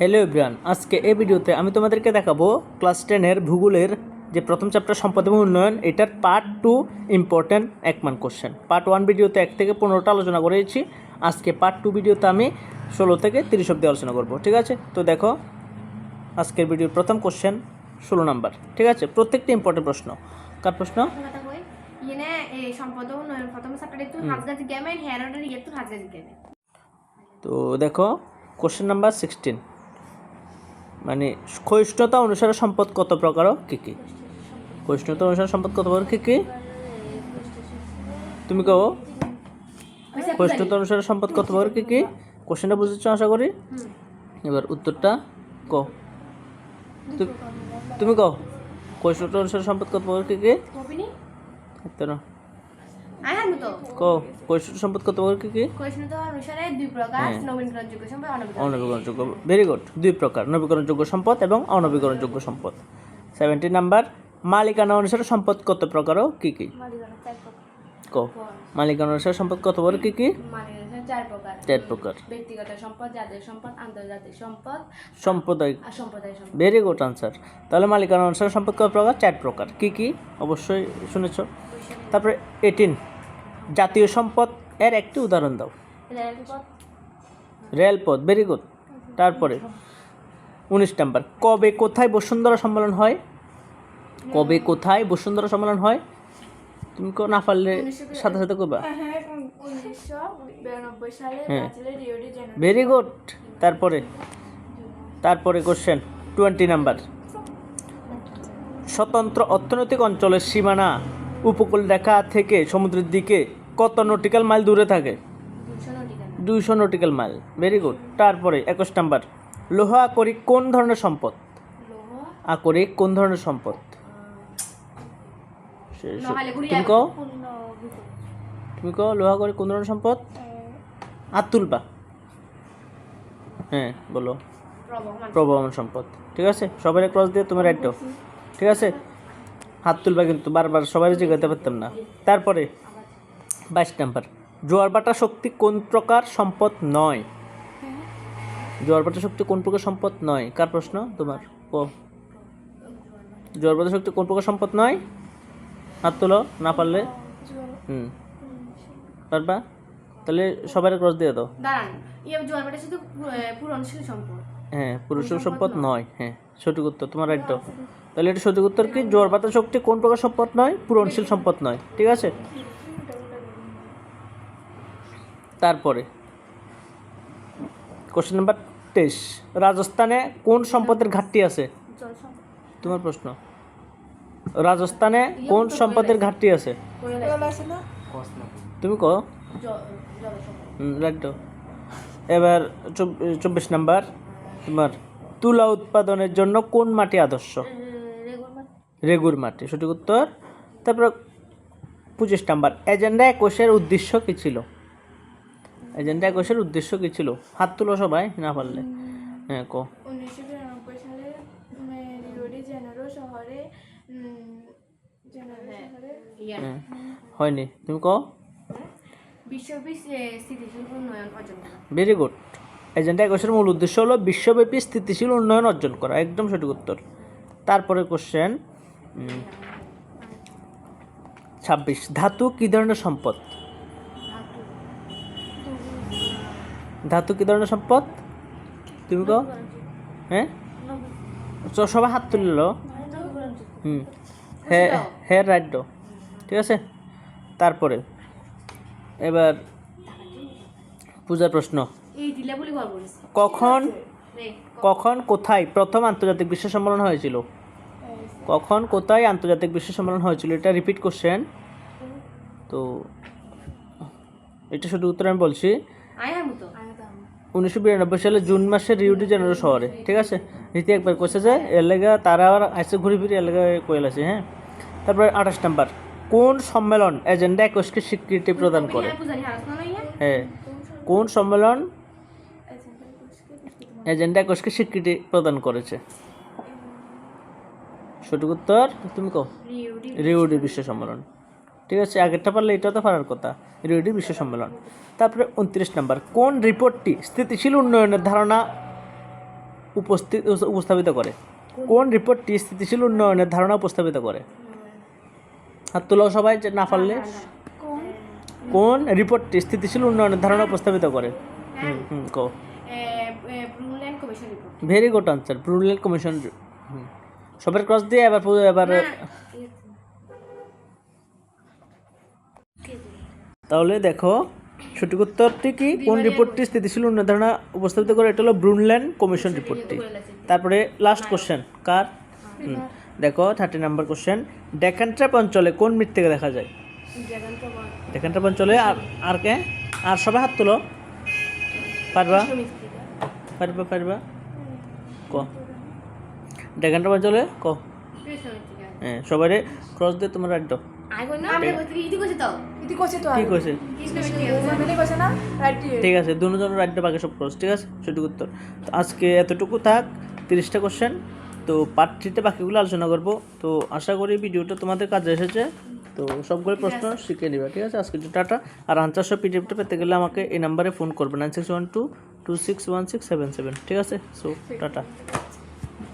Hello Ibran আজকে এই ভিডিওতে আমি তোমাদেরকে দেখাবো ক্লাস টেনের ভূগোলের যে প্রথম চ্যাপ্টার সম্পদ এবং উন্নয়ন এটার পার্ট টু ইম্পর্ট্যান্ট এক মান কোশ্চেন পার্ট ওয়ান ভিডিওতে এক থেকে পনেরোটা আলোচনা করেছি। আজকে পার্ট টু ভিডিওতে আমি ষোলো থেকে তিরিশ অব্দি আলোচনা করব ঠিক আছে? তো দেখো আজকের ভিডিওর প্রথম কোশ্চেন ষোলো নাম্বার ঠিক আছে? প্রত্যেকটা ইম্পর্টেন্ট প্রশ্ন। কার প্রশ্ন? তো দেখো কোশ্চেন নাম্বার সিক্সটিন মানে ক্ষয়িষ্ণুতা অনুসারে সম্পদ কত প্রকার কী কী? ক্ষয়িষ্ণুতা অনুসারে সম্পদ কত প্রকার কী কী? তুমি কও। ক্ষয়িষ্ণুতা অনুসারে সম্পদ কত প্রকার কী কী? কোশ্চেনটা বুঝেছ আশা করি? এবার উত্তরটা ক তুমি কও। ক্ষয়িষ্ণুতা অনুসারে সম্পদ কত প্রকার কী কী? কবিনি? হামু তো। কও ক্ষয়িষ্ণুতা সম্পদ কত প্রকার কী? কী কোয়েশন তো অনুসারে দুই প্রকার হ্যাঁ। নবীকরণযোগ্য সম্পদ অনবীকরণ অনবীকরণযোগ্য ভেরি গুড দুই প্রকার নবীকরণযোগ্য সম্পদ এবং অনবীকরণযোগ্য সম্পদ। সেভেন্টি নাম্বার মালিকানা অনুসারে সম্পদ কত প্রকার ও কি কী? কো মালিকানা অনুসারে সম্পদ কত প্রকার কি কি? চার প্রকার। চার প্রকার। ব্যক্তিগত সম্পদ জাতীয় সম্পদ আন্তর্জাতিক সম্পদ সম্প্রদায় সম্পদ। ভেরি গুড আনসার তাহলে মালিকানা অনুসারে সম্পদ কত প্রকার? চার প্রকার। কী কী? অবশ্যই শুনেছ। তারপরে এইটিন জাতীয় সম্পদ এর একটি উদাহরণ দাও। রেলপথ। রেলপথ। ভেরি গুড তারপরে উনিশ নাম্বার। কবে কোথায় বসুন্ধরা সম্মেলন হয়? কবে কোথায় বসুন্ধরা সম্মেলন হয়? তুমি কো না পারলে সাথে সাথে করবা? সালে হ্যাঁ। ভেরি গুড তারপরে? তারপরে কোশ্চেন টোয়েন্টি নাম্বার স্বতন্ত্র অর্থনৈতিক অঞ্চলের সীমানা উপকূল রেখা থেকে সমুদ্রের দিকে কত নটিক্যাল মাইল দূরে থাকে? দুইশো নটিক্যাল মাইল ভেরি গুড তারপরে একুশ নাম্বার লোহা আকরিক কোন ধরনের সম্পদ? লৌহ? আকরিক কোন ধরনের সম্পদ? তুমি কও? তুমি কও লোহা আকরিক কোন ধরনের সম্পদ? হাত তুলবা। হ্যাঁ বলো। প্রবহমান সম্পদ। ঠিক আছে? সবাই ক্রস দিয়ে তুমি রাইট ঠিক আছে? হাত তুলবা কিন্তু বারবার সবাই জিগাতে পারতাম না। তারপরে বাইশ নাম্বার। জোয়ার বাটা শক্তি কোন প্রকার সম্পদ নয়? জোয়ার বাটা শক্তি কোন প্রকার সম্পদ নয়? কার প্রশ্ন? তোমার ও জোয়ার বাটা শক্তি কোন প্রকার সম্পদ নয়? হাত তুলো না পারলে? হুম। পারবা? তাহলে সবাই ক্রস দিয়ে দাও। দাঁড়ান ইয়ে সম্পদ হ্যাঁ পুরুষের সম্পদ নয়। হ্যাঁ সঠিক উত্তর তোমার রাইট দাও তাহলে এটা সঠিক উত্তর কি? জোর বাতা শক্তি কোন প্রকার সম্পদ নয়? পূরণশীল সম্পদ নয়। ঠিক আছে? তারপরে কোশ্চেন নাম্বার তেইশ। রাজস্থানে কোন সম্পদের ঘাটতি আছে? তোমার প্রশ্ন। রাজস্থানে কোন সম্পদের ঘাটতি আছে? তুমি কো রাইট এবার চব- চব্বিশ নাম্বার। তোমার তুলা উৎপাদনের জন্য কোন মাটি আদর্শ? রেগুর মাটি, সঠিক উত্তর। তারপর পঁচিশ নাম্বার। এজেন্ডা একুশের উদ্দেশ্য কী ছিল? এজেন্ডা একুশের উদ্দেশ্য কী ছিল? হাত তুলো সবাই, না পারলে। হ্যাঁ কো উনিশশো বিরানব্বই সালে উম, রিও ডি জেনেরো শহরে ইয়া। হ্যাঁ হয়নি। তুমি কো বিশ্বব্যাপী সে- স্থিতিশীল উন্নয়ন অর্জন ভেরি গুড এজেন্ডা একুশের মূল উদ্দেশ্য হলো বিশ্বব্যাপী স্থিতিশীল উন্নয়ন অর্জন করা। একদম সঠিক উত্তর। তারপরে কোশ্চেন ছাব্বিশ। ধাতু কী ধরনের সম্পদ? ধাতু কী ধরনের সম্পদ? তুমি কো হ্যাঁ? তো সবাই হাত তুলল হুম হ্যাঁ হ্যাঁ রাইট দো ঠিক আছে? তারপরে এবার পূজার প্রশ্ন। কখন কখন কোথায় প্রথম আন্তর্জাতিক বিশ্ব সম্মেলন হয়েছিল? কখন কোথায় আন্তর্জাতিক বিশ্ব সম্মেলন হয়েছিল? এটা রিপিট কোশ্চেন তো এটা শুধু উত্তর আমি বলছি। উনিশশো বিরানব্বই সালে জুন মাসে রিউডি জেনারেল শহরে ঠিক আছে? রীতি একবার কইছে যে এর লেগা তারা আবার আসছে ঘুরে ফিরে লেগা কইল আছে হ্যাঁ? তারপরে আঠাশ নাম্বার কোন সম্মেলন এজেন্ডা একুশকে স্বীকৃতি প্রদান করে? হ্যাঁ কোন সম্মেলন এজেন্ডা একুশকে স্বীকৃতি প্রদান করেছে? সঠিক উত্তর তুমি কো রিউডি বিশ্ব সম্মেলন। ঠিক আছে আগেরটা পারলে এটা তো পারার কথা। রিউডি বিশ্ব সম্মেলন। তারপরে উনত্রিশ নম্বর কোন রিপোর্টটি স্থিতিশীল উন্নয়নের ধারণা উপস্থিত উপস্থাপিত করে? কোন রিপোর্টটি স্থিতিশীল উন্নয়নের ধারণা উপস্থাপিত করে? হাত তুলো সবাই যে না পারলে। কোন রিপোর্টটি স্থিতিশীল উন্নয়নের ধারণা উপস্থাপিত করে? হুম হুম কো very good answer Brundtland commission সবার ক্রস দিয়ে এবার এবার তাহলে দেখো সঠিক উত্তরটি কি? কোন রিপোর্টটি স্থিতিশীল উন্নয়ন ধারণা উপস্থাপিত করে? এটা হলো ব্রুনল্যান্ড কমিশন রিপোর্টটি। তারপরে লাস্ট কোশ্চেন কার? হুম, দেখো thirty number question Deccan trap অঞ্চলে কোন মৃত্তিকা দেখা যায়? ডেকান ট্র্যাপ অঞ্চলে আর আর কে? আর সবাই হাত তুলো। পারবা? পারবা পারবা? ক? ডেকান ট্র্যাপ অঞ্চলে ক? হ্যাঁ সবাই ক্রস দিয়ে তোমার রাইট ঠিক আছে মিলে না রাইট ঠিক আছে দুজন রাইটটা বাকি সব ক্রস ঠিক আছে? সঠিক উত্তর। তো আজকে এতটুকু থাক তিরিশটা কোশ্চেন তো পার্ট থ্রিতে বাকিগুলো আলোচনা করব। তো আশা করি ভিডিওটা তোমাদের কাজে এসেছে। তো সবগুলো প্রশ্ন শিখে নিবে ঠিক আছে? আজকে টাটা। আর আনসার সব পিডিএফটা পেতে গেলে আমাকে এই নাম্বারে ফোন করবে nine six one two two six one six seven seven ঠিক আছে? So tata.